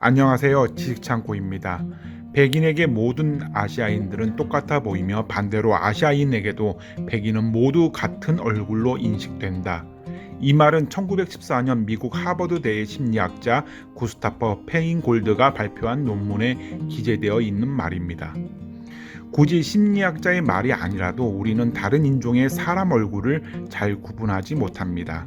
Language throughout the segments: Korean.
안녕하세요. 지식창고입니다. 백인에게 모든 아시아인들은 똑같아 보이며 반대로 아시아인에게도 백인은 모두 같은 얼굴로 인식된다. 이 말은 1914년 미국 하버드대의 심리학자 구스타퍼 페인골드가 발표한 논문에 기재되어 있는 말입니다. 굳이 심리학자의 말이 아니라도 우리는 다른 인종의 사람 얼굴을 잘 구분하지 못합니다.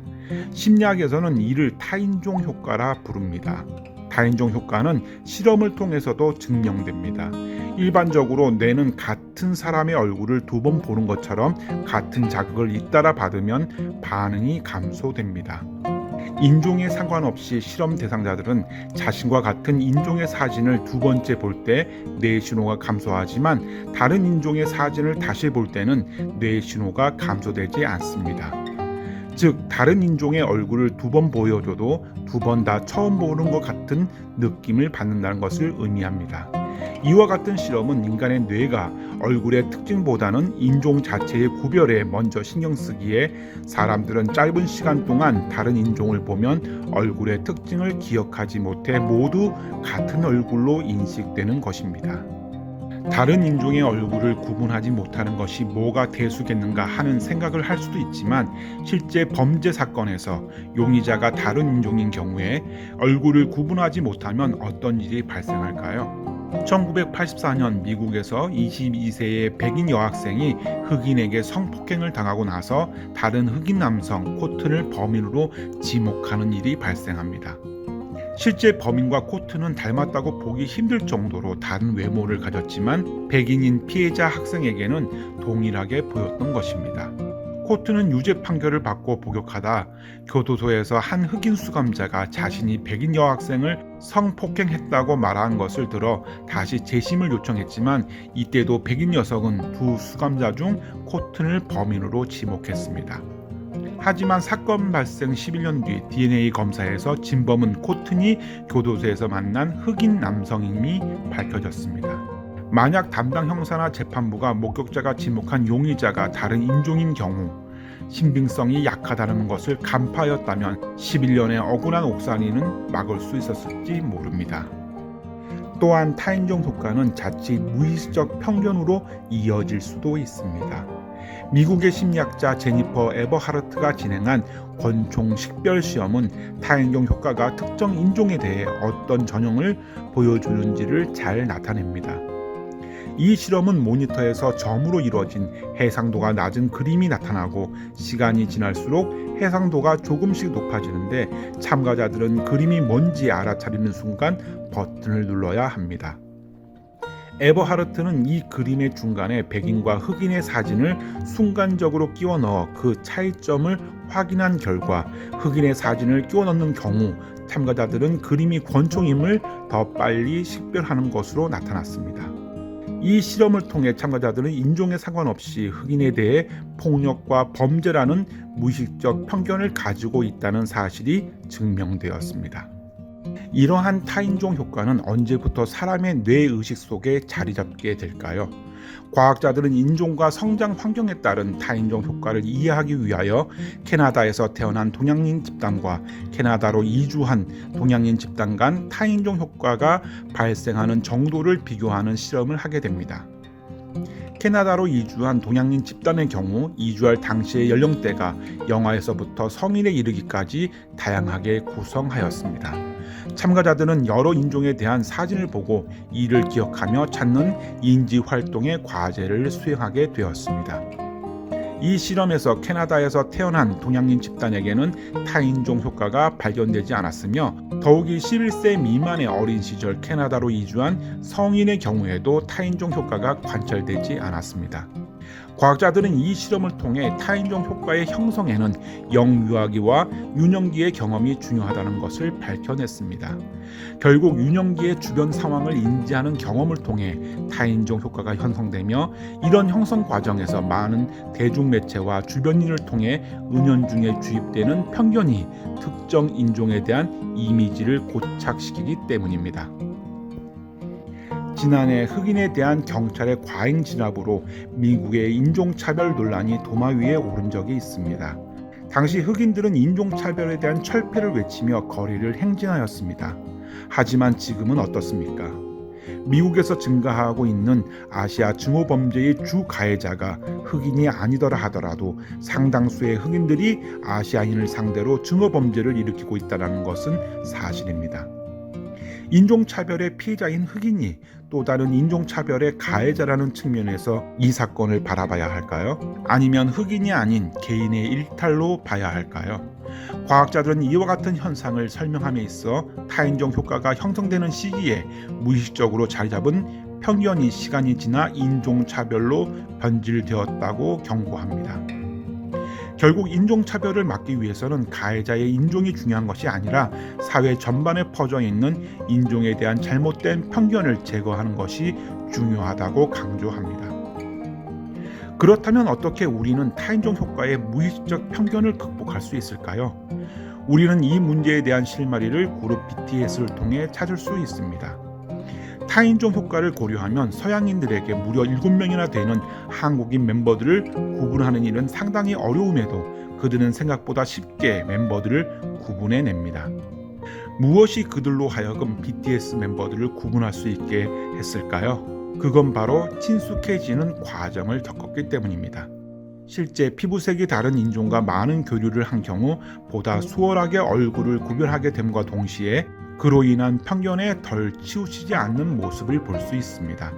심리학에서는 이를 타인종 효과라 부릅니다. 다인종 효과는 실험을 통해서도 증명됩니다. 일반적으로 뇌는 같은 사람의 얼굴을 두 번 보는 것처럼 같은 자극을 잇따라 받으면 반응이 감소됩니다. 인종에 상관없이 실험 대상자들은 자신과 같은 인종의 사진을 두 번째 볼 때 뇌 신호가 감소하지만 다른 인종의 사진을 다시 볼 때는 뇌 신호가 감소되지 않습니다. 즉 다른 인종의 얼굴을 두 번 보여줘도 두 번 다 처음 보는 것 같은 느낌을 받는다는 것을 의미합니다. 이와 같은 실험은 인간의 뇌가 얼굴의 특징보다는 인종 자체의 구별에 먼저 신경 쓰기에 사람들은 짧은 시간 동안 다른 인종을 보면 얼굴의 특징을 기억하지 못해 모두 같은 얼굴로 인식되는 것입니다. 다른 인종의 얼굴을 구분하지 못하는 것이 뭐가 대수겠는가 하는 생각을 할 수도 있지만 실제 범죄 사건에서 용의자가 다른 인종인 경우에 얼굴을 구분하지 못하면 어떤 일이 발생할까요? 1984년 미국에서 22세의 백인 여학생이 흑인에게 성폭행을 당하고 나서 다른 흑인 남성 코튼을 범인으로 지목하는 일이 발생합니다. 실제 범인과 코트는 닮았다고 보기 힘들 정도로 다른 외모를 가졌지만 백인인 피해자 학생에게는 동일하게 보였던 것입니다. 코트는 유죄 판결을 받고 복역하다 교도소에서 한 흑인 수감자가 자신이 백인 여학생을 성폭행했다고 말한 것을 들어 다시 재심을 요청했지만 이때도 백인 녀석은 두 수감자 중 코튼을 범인으로 지목했습니다. 하지만 사건 발생 11년 뒤 DNA 검사에서 진범은 코튼이 교도소에서 만난 흑인 남성임이 밝혀졌습니다. 만약 담당 형사나 재판부가 목격자가 지목한 용의자가 다른 인종인 경우 신빙성이 약하다는 것을 간파하였다면 11년의 억울한 옥살이는 막을 수 있었을지 모릅니다. 또한 타인종 효과는 자칫 무의식적 편견으로 이어질 수도 있습니다. 미국의 심리학자 제니퍼 에버하르트가 진행한 권총 식별 시험은 타인종 효과가 특정 인종에 대해 어떤 전형을 보여주는지를 잘 나타냅니다. 이 실험은 모니터에서 점으로 이루어진 해상도가 낮은 그림이 나타나고 시간이 지날수록 해상도가 조금씩 높아지는데 참가자들은 그림이 뭔지 알아차리는 순간 버튼을 눌러야 합니다. 에버하르트는 이 그림의 중간에 백인과 흑인의 사진을 순간적으로 끼워 넣어 그 차이점을 확인한 결과 흑인의 사진을 끼워 넣는 경우 참가자들은 그림이 권총임을 더 빨리 식별하는 것으로 나타났습니다. 이 실험을 통해 참가자들은 인종에 상관없이 흑인에 대해 폭력과 범죄라는 무의식적 편견을 가지고 있다는 사실이 증명되었습니다. 이러한 타인종 효과는 언제부터 사람의 뇌의식 속에 자리 잡게 될까요? 과학자들은 인종과 성장 환경에 따른 타인종 효과를 이해하기 위하여 캐나다에서 태어난 동양인 집단과 캐나다로 이주한 동양인 집단 간 타인종 효과가 발생하는 정도를 비교하는 실험을 하게 됩니다. 캐나다로 이주한 동양인 집단의 경우 이주할 당시의 연령대가 영아에서부터 성인에 이르기까지 다양하게 구성하였습니다. 참가자들은 여러 인종에 대한 사진을 보고 이를 기억하며 찾는 인지 활동의 과제를 수행하게 되었습니다. 이 실험에서 캐나다에서 태어난 동양인 집단에게는 타인종 효과가 발견되지 않았으며 더욱이 11세 미만의 어린 시절 캐나다로 이주한 성인의 경우에도 타인종 효과가 관찰되지 않았습니다. 과학자들은 이 실험을 통해 타인종 효과의 형성에는 영유아기와 유년기의 경험이 중요하다는 것을 밝혀냈습니다. 결국 유년기의 주변 상황을 인지하는 경험을 통해 타인종 효과가 형성되며 이런 형성 과정에서 많은 대중매체와 주변인을 통해 은연중에 주입되는 편견이 특정 인종에 대한 이미지를 고착시키기 때문입니다. 지난해 흑인에 대한 경찰의 과잉 진압으로 미국의 인종차별 논란이 도마 위에 오른 적이 있습니다. 당시 흑인들은 인종차별에 대한 철폐를 외치며 거리를 행진하였습니다. 하지만 지금은 어떻습니까? 미국에서 증가하고 있는 아시아 증오 범죄의 주 가해자가 흑인이 아니더라 하더라도 상당수의 흑인들이 아시아인을 상대로 증오 범죄를 일으키고 있다는 것은 사실입니다. 인종차별의 피해자인 흑인이 또 다른 인종차별의 가해자라는 측면에서 이 사건을 바라봐야 할까요? 아니면 흑인이 아닌 개인의 일탈로 봐야 할까요? 과학자들은 이와 같은 현상을 설명함에 있어 타인종 효과가 형성되는 시기에 무의식적으로 자리 잡은 편견이 시간이 지나 인종차별로 변질되었다고 경고합니다. 결국 인종차별을 막기 위해서는 가해자의 인종이 중요한 것이 아니라 사회 전반에 퍼져 있는 인종에 대한 잘못된 편견을 제거하는 것이 중요하다고 강조합니다. 그렇다면 어떻게 우리는 타인종 효과의 무의식적 편견을 극복할 수 있을까요? 우리는 이 문제에 대한 실마리를 그룹 BTS를 통해 찾을 수 있습니다. 타인종 효과를 고려하면 서양인들에게 무려 7명이나 되는 한국인 멤버들을 구분하는 일은 상당히 어려움에도 그들은 생각보다 쉽게 멤버들을 구분해 냅니다. 무엇이 그들로 하여금 BTS 멤버들을 구분할 수 있게 했을까요? 그건 바로 친숙해지는 과정을 겪었기 때문입니다. 실제 피부색이 다른 인종과 많은 교류를 한 경우 보다 수월하게 얼굴을 구별하게 됨과 동시에 그로 인한 편견에 덜 치우치지 않는 모습을 볼 수 있습니다.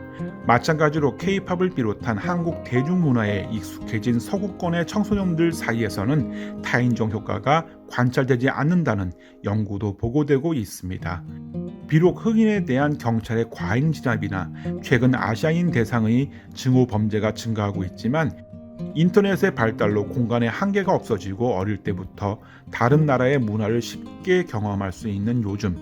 마찬가지로 케이팝을 비롯한 한국 대중문화에 익숙해진 서구권의 청소년들 사이에서는 타인종 효과가 관찰되지 않는다는 연구도 보고되고 있습니다. 비록 흑인에 대한 경찰의 과잉 진압이나 최근 아시아인 대상의 증오 범죄가 증가하고 있지만 인터넷의 발달로 공간의 한계가 없어지고 어릴 때부터 다른 나라의 문화를 쉽게 경험할 수 있는 요즘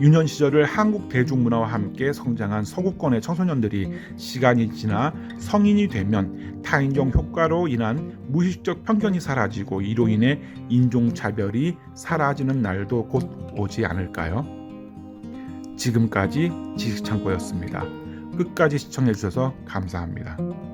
유년 시절을 한국 대중문화와 함께 성장한 서구권의 청소년들이 시간이 지나 성인이 되면 타인종 효과로 인한 무의식적 편견이 사라지고 이로 인해 인종차별이 사라지는 날도 곧 오지 않을까요? 지금까지 지식창고였습니다. 끝까지 시청해주셔서 감사합니다.